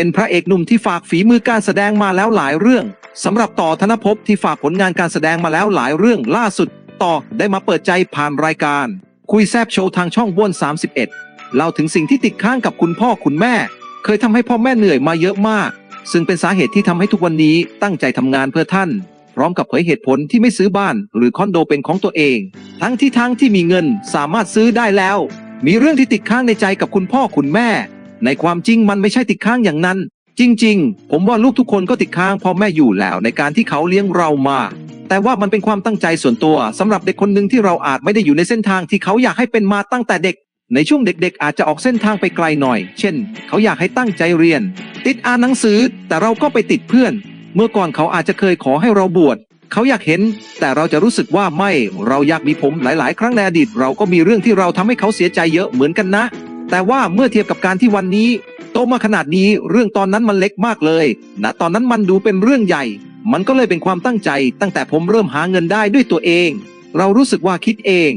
เป็นพระเอกหนุ่มที่ฝากฝีมือการแสดงมาแล้วหลายเรื่องสำหรับต่อธนภพที่ฝากผลงานการแสดงมาแล้วหลายเรื่องล่าสุด ต่อได้มาเปิดใจผ่านรายการ คุยแซบโชว์ทางช่องบ้วน31 เล่าถึงสิ่งที่ติดค้างกับคุณพ่อคุณแม่ เคยทำให้พ่อแม่เหนื่อยมาเยอะมาก ซึ่งเป็นสาเหตุที่ทำให้ทุกวันนี้ตั้งใจทำงานเพื่อท่าน พร้อมกับเผยเหตุผลที่ไม่ซื้อบ้าน หรือคอนโดเป็นของตัวเอง ทั้งที่ทั้งที่มีเงินสามารถซื้อได้แล้ว มีเรื่องที่ติดค้างในใจกับคุณพ่อคุณแม่ ในความจริงมันไม่ใช่ติดค้างอย่างนั้น จริง ๆ ผมว่าลูกทุกคนก็ติดค้างพ่อแม่อยู่แล้วในการที่เขาเลี้ยงเรามา แต่ว่ามันเป็นความตั้งใจส่วนตัวสำหรับเด็กคนหนึ่งที่เราอาจไม่ได้อยู่ในเส้นทางที่เขาอยากให้เป็นมาตั้งแต่เด็ก ในช่วงเด็กๆ อาจจะออกเส้นทางไปไกลหน่อย เช่น เขาอยากให้ตั้งใจเรียน ติดอ่านหนังสือ แต่เราก็ไปติดเพื่อน เมื่อก่อนเขาอาจจะเคยขอให้เราบวชเขาอยากเห็น แต่เราจะรู้สึกว่าไม่ เราอยากมีผมหลาย ๆ ครั้งในอดีตเราก็มีเรื่องที่เราทำให้เขาเสียใจเยอะเหมือนกันนะ แต่ว่าเมื่อเทียบกับการที่วันนี้โตมาขนาดนี้เรื่องตอนนั้นมันเล็กมากเลยณตอนนั้นมันดูเป็นเรื่องใหญ่ มันก็เลยเป็นความตั้งใจ ตั้งแต่ผมเริ่มหาเงินได้ด้วยตัวเอง เรารู้สึกว่าคิดเอง